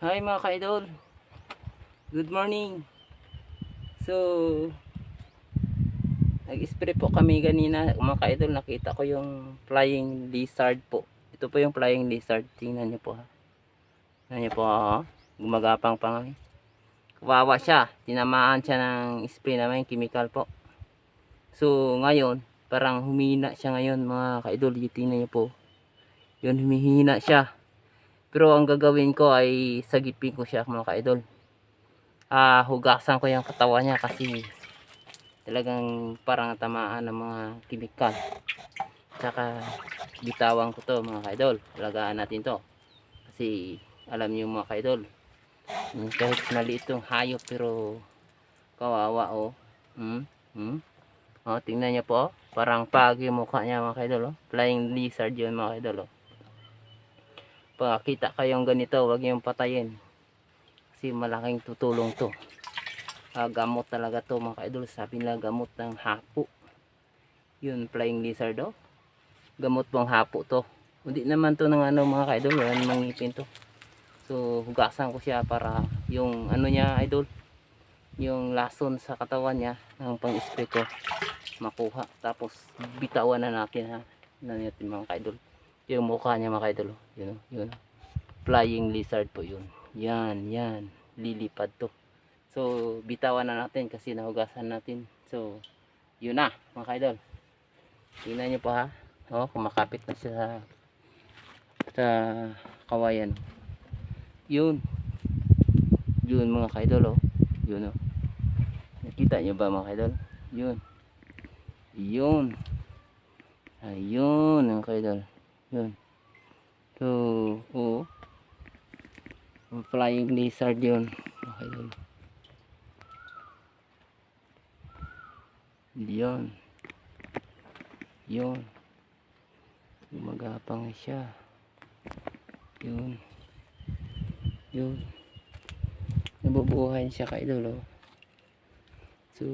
Hi mga ka-idol. Good morning. So, nag-spray po kami kanina. Mga ka-idol, nakita ko yung flying lizard po. Ito po yung flying lizard. Tingnan niyo po ha. Tingnan niyo po ha. Gumagapang pa nga. eh. Kawawa siya. Tinamaan siya ng spray naman, chemical po. So, ngayon, parang humina siya ngayon mga ka-idol. Tingnan niyo po. Yun, humihina siya. Pero ang gagawin ko ay sagipin ko siya mga ka-idol. Ah, hugasan ko yung katawan niya kasi talagang parang tamaan ng mga kimikal. Tsaka bitawan ko to mga ka-idol. Alagaan natin to. Kasi alam niyo mga ka-idol, kahit maliit tong hayop pero kawawa oh. Hmm? Hmm? Oh, tingnan niyo po oh. Parang pag yung mukha niya mga ka-idol oh. Flying lizard yun mga ka-idol oh pakita kayong ganito wag yung patayin. Kasi malaking tutulong to. Ah, gamot talaga to mga kaidol. Sabi nila gamot ng hapo. Yun flying lizard oh. Gamot pang hapo to. Hindi naman to ng ano mga kaidol wala namang ngipin to. So hugasan ko siya para yung ano niya idol yung lason sa katawan niya ng pang spray ko makuha. Tapos bitawan na natin ha na natin mga kaidol yung mukha niya mga idol oh. yun oh, yun oh. flying lizard po yun. Yan yan. Lilipad to. So bitawan na natin kasi nahugasan natin. So yun na mga idol. Tingnan niyo po ha. Oh kumakapit na siya sa sa kawayan. Yun. Yun mga kaidol oh. Yun oh. Nakita niyo ba mga kaidol? Yun. Yun. Ayun mga kaidol yun. So, oo. Flying lizard yun. Okay yun. Yun. Yun. Gumagapang siya. Yun. Yun. Nabubuhay siya ka idol oh. So,